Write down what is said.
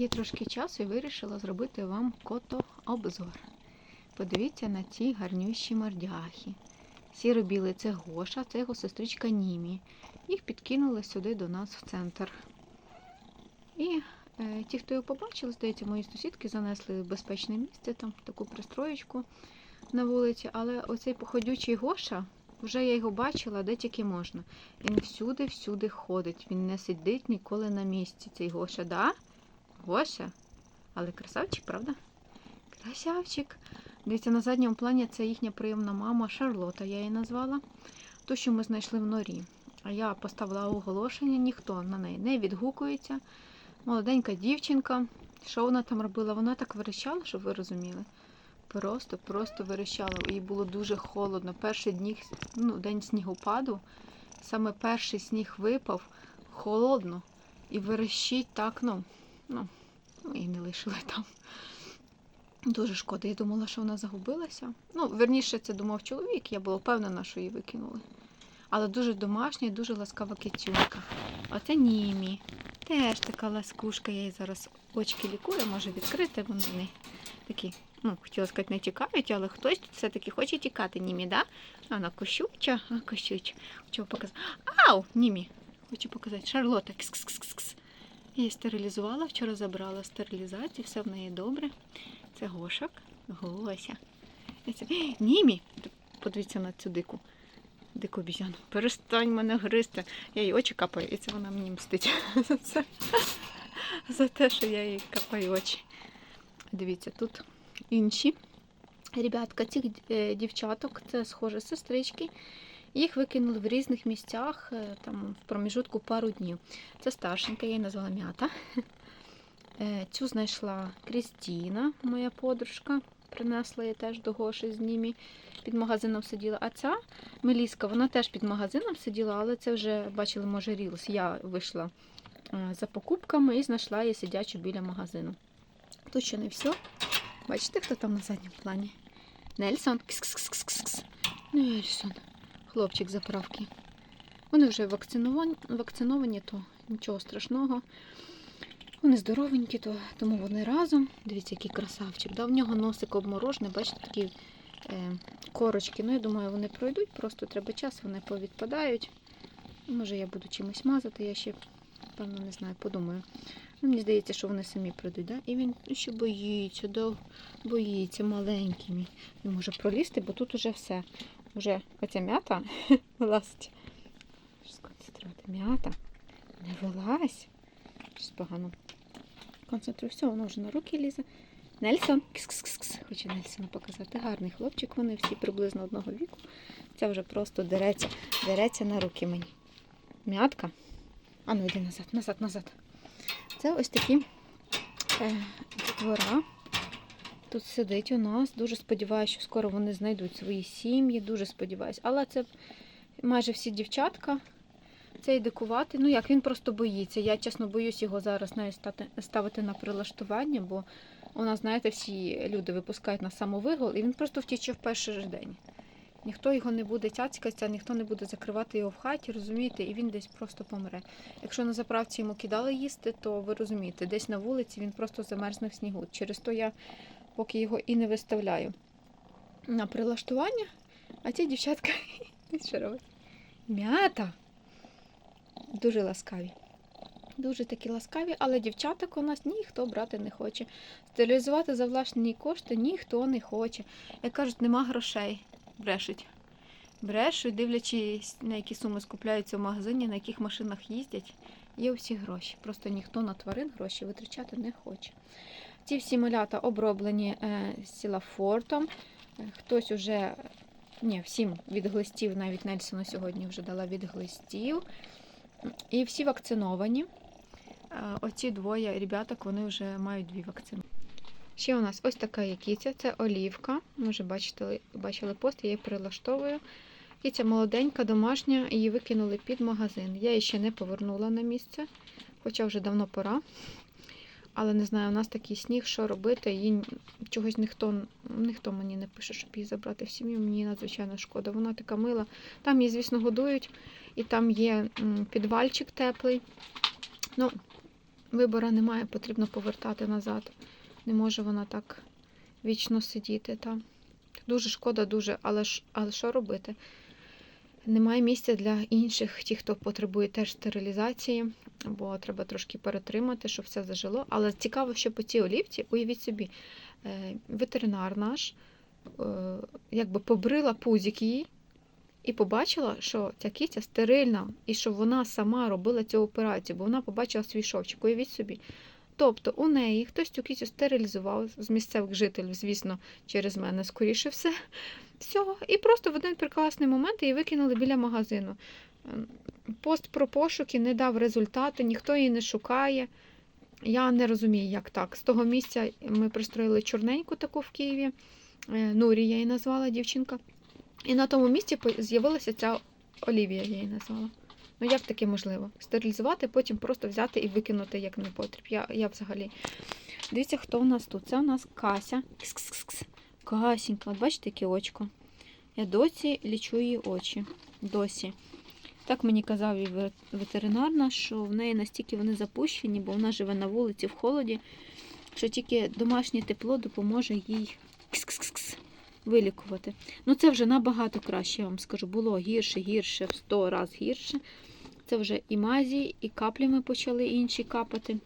Є трошки часу і вирішила зробити вам кото-обзор. Подивіться на ці гарнющі мордяхи. Сіро-білий це Гоша, це його сестричка Німі. Їх підкинули сюди до нас в центр. І е, ті, хто його побачили, здається, мої сусідки занесли в безпечне місце, там таку пристроєчку на вулиці. Але оцей походючий Гоша, вже я його бачила, де тільки можна. Він всюди-всюди ходить. Він не сидить ніколи на місці. Цей Гоша, да? Гоша? Але красавчик, правда? Красавчик. Дивіться, на задньому плані це їхня прийомна мама Шарлота, я її назвала. Ту, що ми знайшли в норі. А я поставила оголошення, ніхто на неї не відгукується. Молоденька дівчинка. Що вона там робила? Вона так верещала, щоб ви розуміли. Просто, просто верещала. Їй було дуже холодно. Перший дні, ну, день снігопаду, саме перший сніг випав, холодно. І верещить так, ну, ну, її не лишили там. Дуже шкода. Я думала, що вона загубилася. Ну, верніше, це думав чоловік, я була впевнена, що її викинули. Але дуже домашня і дуже ласкава кицюнька. А це Німі. Теж така ласкушка, я їй зараз очки лікую, може відкрити, вони не такі, ну, хотіла сказати, не тікають, але хтось тут все-таки хоче тікати, Німі, да? Вона кощуча, а кощуча. Хочу показати. Ау! Німі! Хочу показати. Шарлота. Кс-кс-кс-кс. Я її стерилізувала, вчора забрала стерилізацію, все в неї добре. Це Гошак. Гося. Німі! Подивіться на цю дику. Дику обізяну. Перестань мене гризти. Я їй очі капаю, і це вона мені мстить за це. За те, що я їй капаю очі. Дивіться, тут інші ребятка, цих е, дівчаток, це схоже сестрички. Їх викинули в різних місцях, е, там в проміжутку пару днів. Це старшенька, я її назвала м'ята. Е, Цю знайшла Крістіна, моя подружка. Принесла її теж до Гоші з ними. Під магазином сиділа. А ця Меліска, вона теж під магазином сиділа, але це вже бачили, може, Рілс. Я вийшла е, за покупками і знайшла її сидячу біля магазину. Тут ще не все. Бачите, хто там на задньому плані? Нельсон. Кс-кс-кс-кс-кс. Нельсон. Хлопчик заправки. Вони вже вакциновані, вакциновані, то нічого страшного. Вони здоровенькі, то, тому вони разом. Дивіться, який красавчик. Да, в нього носик обморожений, бачите, такі е, корочки. Ну, я думаю, вони пройдуть, просто треба час, вони повідпадають. Може, я буду чимось мазати, я ще, певно, не знаю, подумаю. Ну, мені здається, що вони самі пройдуть, да? І він ще боїться, да, боїться маленький. мій. Не може пролізти, бо тут уже все. Уже оця м'ята вилазить. Сконцентрувати? М'ята. Не вилазь. Щось погано. Концентрую. Все, воно вже на руки лізе. Нельсон. Кс-кс-кс. Хочу Нельсона показати. Гарний хлопчик, вони всі приблизно одного віку. Це вже просто дереться, дереться на руки мені. М'ятка. А ну йди назад, назад, назад. Це ось такі е, дітвора. Тут сидить у нас. Дуже сподіваюся, що скоро вони знайдуть свої сім'ї. Дуже сподіваюся. Але це майже всі дівчатка. Цей дикувати, ну як він просто боїться. Я чесно боюсь його зараз навіть ставити на прилаштування, бо у нас, знаєте, всі люди випускають на самовигул, і він просто втіче в перший день. Ніхто його не буде цяцькатися, ніхто не буде закривати його в хаті, розумієте, і він десь просто помре. Якщо на заправці йому кидали їсти, то ви розумієте, десь на вулиці він просто замерзне в снігу. Через то я поки його і не виставляю на прилаштування, а ці дівчатка що робить? М'ята! Дуже ласкаві. Дуже такі ласкаві, але дівчаток у нас ніхто брати не хоче. Стерилізувати за власні кошти ніхто не хоче. Як кажуть, нема грошей. Брешуть. Брешуть, дивлячись, на які суми скупляються в магазині, на яких машинах їздять. Є усі гроші. Просто ніхто на тварин гроші витрачати не хоче. Ці всі малята оброблені е, сілафортом. Е, Хтось уже, ні, всім від глистів, навіть Нельсону сьогодні вже дала від глистів. І всі вакциновані. Оці двоє ребяток, вони вже мають дві вакцини. Ще у нас ось така є кіця, це олівка. Може, бачите, бачили пост, я її прилаштовую. Кіця молоденька, домашня, її викинули під магазин. Я її ще не повернула на місце, хоча вже давно пора. Але не знаю, у нас такий сніг, що робити. Її чогось ніхто, ніхто мені не пише, щоб її забрати в сім'ю. Мені надзвичайно шкода. Вона така мила. Там її, звісно, годують, і там є підвальчик теплий. Ну, вибору немає, потрібно повертати назад. Не може вона так вічно сидіти. Та. Дуже шкода, дуже, але, але що робити? Немає місця для інших, ті, хто потребує теж стерилізації, бо треба трошки перетримати, щоб все зажило. Але цікаво, що по цій олівці, уявіть собі, е, ветеринар наш е, якби побрила пузик її і побачила, що ця киця стерильна, і що вона сама робила цю операцію, бо вона побачила свій шовчик. Уявіть собі. Тобто у неї хтось цю кицю стерилізував з місцевих жителів, звісно, через мене, скоріше все. Всього. І просто в один прекрасний момент її викинули біля магазину. Пост про пошуки не дав результати, ніхто її не шукає. Я не розумію, як так. З того місця ми пристроїли чорненьку таку в Києві. Е, Нурі я її назвала дівчинка. І на тому місці з'явилася ця Олівія, я її назвала. Ну як таке можливо? Стерилізувати, потім просто взяти і викинути як не потріб. Я, я взагалі. Дивіться, хто у нас тут. Це у нас Кася. Кс-кс-кс. Касінька, от бачите, яке очко. Я досі лічу її очі. Досі. Так мені казав і ве- ветеринар наш, що в неї настільки вони запущені, бо вона живе на вулиці в холоді, що тільки домашнє тепло допоможе їй кс-кс-кс вилікувати. Ну це вже набагато краще, я вам скажу. Було гірше, гірше, в 100 разів гірше. Це вже і мазі, і каплі ми почали інші капати.